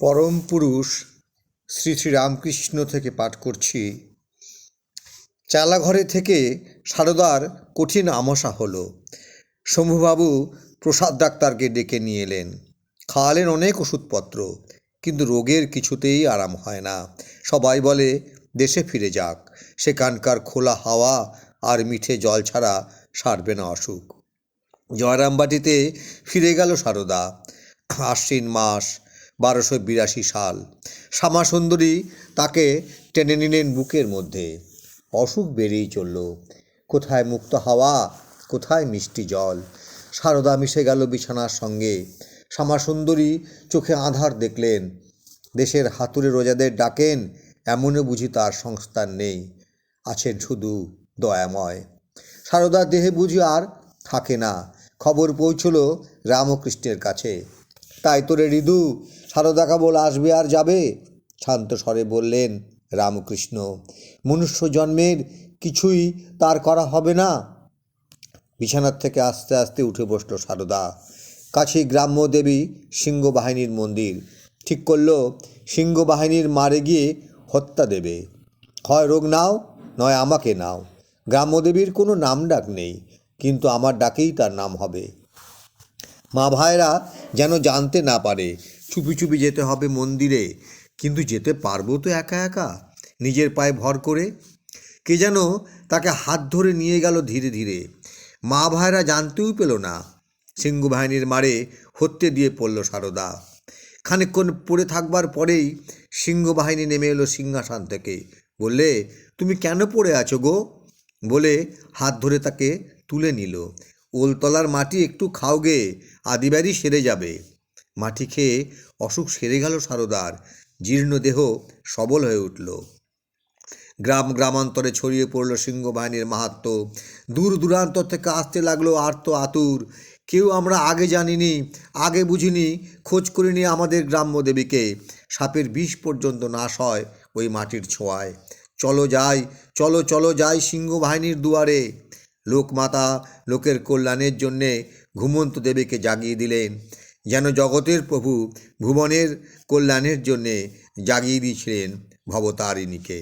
পরম পুরুষ শ্রী শ্রী রামকৃষ্ণ থেকে পাঠ করছি। চালাঘরে থেকে সারদার কঠিন আমসা হলো। শম্ভুবাবু প্রসাদ ডাক্তারকে ডেকে নিয়ে এলেন। খাওয়ালেন অনেক ওষুধপত্র, কিন্তু রোগের কিছুতেই আরাম হয় না। সবাই বলে, দেশে ফিরে যাক। সেখানকার খোলা হাওয়া আর মিঠে জল ছাড়া সারবে না অসুখ। জয়রামবাটিতে ফিরে গেল সারদা। আশ্বিন মাস বারোশো বিরাশি সাল। শ্যামাসুন্দরী তাকে টেনে নিলেন বুকের মধ্যে। অসুখ বেড়েই চলল। কোথায় মুক্ত হাওয়া, কোথায় মিষ্টি জল? সারদা মিশে গেল বিছানার সঙ্গে। শ্যামাসুন্দরী চোখে আধার দেখলেন। দেশের হাতুড়ে রোজাদের ডাকেন, এমনও বুঝি তার সংস্থান নেই। আছেন শুধু দয়াময়। সারদার দেহে বুঝি আর থাকে না। খবর পৌঁছল রামকৃষ্ণের কাছে। তাই তোরে ঋদু সারদা কেবল আসবে আর যাবে? শান্ত স্বরে বললেন রামকৃষ্ণ, মনুষ্য জন্মের কিছুই তার করা হবে না। বিছানার থেকে আস্তে আস্তে উঠে বসল সারদা। কাছেই গ্রাম্য দেবী সিংহ বাহিনীর মন্দির। ঠিক করল সিংহ বাহিনীর মারে গিয়ে হত্যা দেবে। হয় রোগ নাও, নয় আমাকে নাও। গ্রাম্যদেবীর কোনো নাম ডাক নেই, কিন্তু আমার ডাকেই তার নাম হবে। মা ভাইরা যেন জানতে না পারে। চুপি চুপি যেতে হবে মন্দিরে। কিন্তু যেতে পারব তো একা একা? নিজের পায়ে ভর করে। কে যেন তাকে হাত ধরে নিয়ে গেল ধীরে ধীরে। মা ভাইরা জানতেও পেল না। সিংহ বাহিনীর মারে হত্যে দিয়ে পড়ল সারদা। খানিকক্ষণ পড়ে থাকবার পরেই সিংহ বাহিনী নেমে এলো সিংহাসন থেকে। বললে, তুমি কেন পড়ে আছো গো? বলে হাত ধরে তাকে তুলে নিল। ওলতলার মাটি একটু খাওগে আদিবারই সেরে যাবে। মাটি খেয়ে অসুখ সেরে গেল সারদার, জীর্ণ দেহ সবল হয়ে উঠল। গ্রাম গ্রামান্তরে ছড়িয়ে পড়ল সিংহ বাহিনীর মাহাত্ম। দূর দূরান্ত থেকে আসতে লাগল আর্ত আতুর। কেউ আমরা আগে জানিনি, আগে বুঝিনি, খোঁজ করিনি আমাদের গ্রাম্য দেবীকে। সাপের বিষ পর্যন্ত নাশ হয় ওই মাটির ছোঁয়ায়। চলো যাই, চলো চলো যাই সিংহ বাহিনীর দুয়ারে। লোকমাতা লোকের কল্যাণের জন্যে ঘুমন্ত দেবীকে জাগিয়ে দিলেন। যেন জগতের প্রভু ভুবনের কল্যাণের জন্যে জাগিয়ে দিয়েছিলেন ভবতারিণীকে।